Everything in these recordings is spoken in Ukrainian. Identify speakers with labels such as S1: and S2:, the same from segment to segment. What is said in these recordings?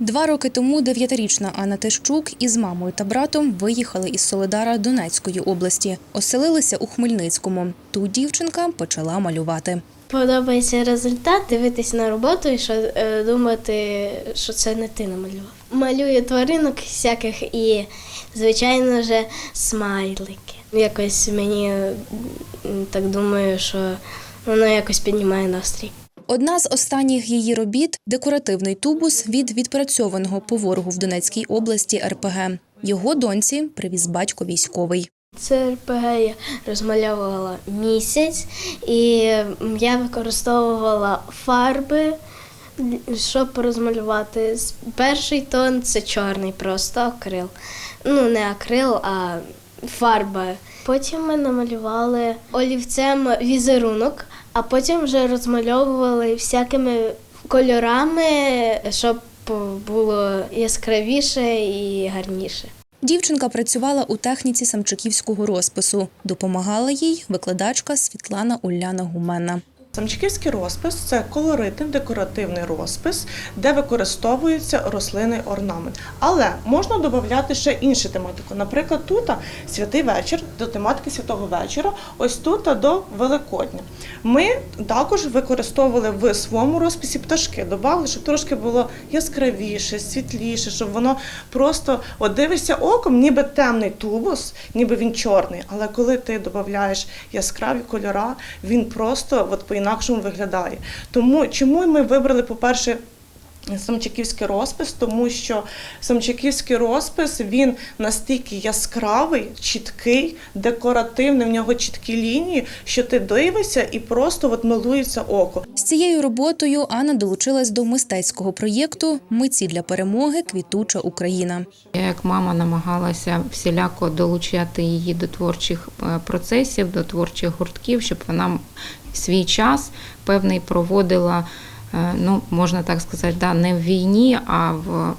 S1: Два роки тому дев'ятирічна Анна Тищук із мамою та братом виїхали із Солидара Донецької області, оселилися у Хмельницькому. Тут дівчинка почала малювати.
S2: Подобається результат, дивитись на роботу і що е, думати, що це не ти намалював. Малюю тваринок всяких і, звичайно ж, смайлики. Якось мені так думаю, що воно якось піднімає настрій.
S1: Одна з останніх її робіт декоративний тубус від відпрацьованого поворогу в Донецькій області РПГ. Його доньці привіз батько військовий.
S2: Це РПГ я розмальовувала місяць, і я використовувала фарби, щоб розмалювати. Перший тон це чорний, просто акрил. Ну, не акрил, а фарба. Потім ми намалювали олівцем візерунок, а потім вже розмальовували всякими кольорами, щоб було яскравіше і гарніше.
S1: Дівчинка працювала у техніці самчуківського розпису. Допомагала їй викладачка Світлана Уляна Гумена.
S3: Самчиківський розпис це колоритний декоративний розпис, де використовується рослинний орнамент. Але можна додати ще іншу тематику. Наприклад, тут святий вечір до тематики святого вечора, ось тут до Великодня. Ми також використовували в своєму розписі пташки, додали, щоб трошки було яскравіше, світліше, щоб воно просто от дивишся оком, ніби темний тубус, ніби він чорний. Але коли ти додаєш яскраві кольора, він просто от по-інакшому виглядає. Тому чому ми вибрали, по-перше, Самчаківський розпис, тому що самчаківський розпис він настільки яскравий, чіткий, декоративний, в нього чіткі лінії, що ти дивишся і просто от милується око.
S1: З цією роботою Анна долучилась до мистецького проєкту Митці для перемоги Квітуча Україна.
S4: Я як мама намагалася всіляко долучати її до творчих е, процесів, до творчих гуртків, щоб вона свій час певний проводила, е, ну можна так сказати, да, не в війні, а в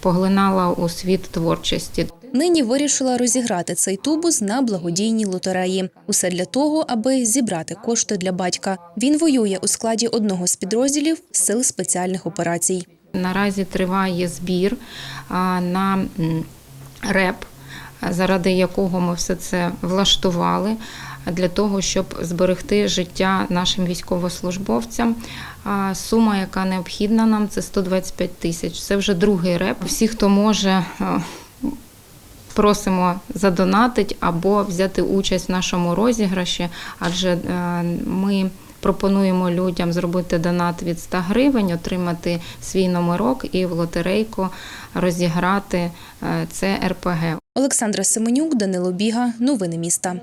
S4: поглинала у світ творчості.
S1: Нині вирішила розіграти цей тубус на благодійній лотереї. Усе для того, аби зібрати кошти для батька. Він воює у складі одного з підрозділів сил спеціальних операцій.
S4: Наразі триває збір на реп, заради якого ми все це влаштували для того, щоб зберегти життя нашим військовослужбовцям. Сума, яка необхідна нам, це 125 тисяч. Це вже другий реп. Всі, хто може. е, Просимо задонатить або взяти участь в нашому розіграші, адже е, ми пропонуємо людям зробити донат від 100 гривень, отримати свій номерок і в лотерейку розіграти е, це РПГ.
S1: Олександра Семенюк, Данило Біга. Новини міста.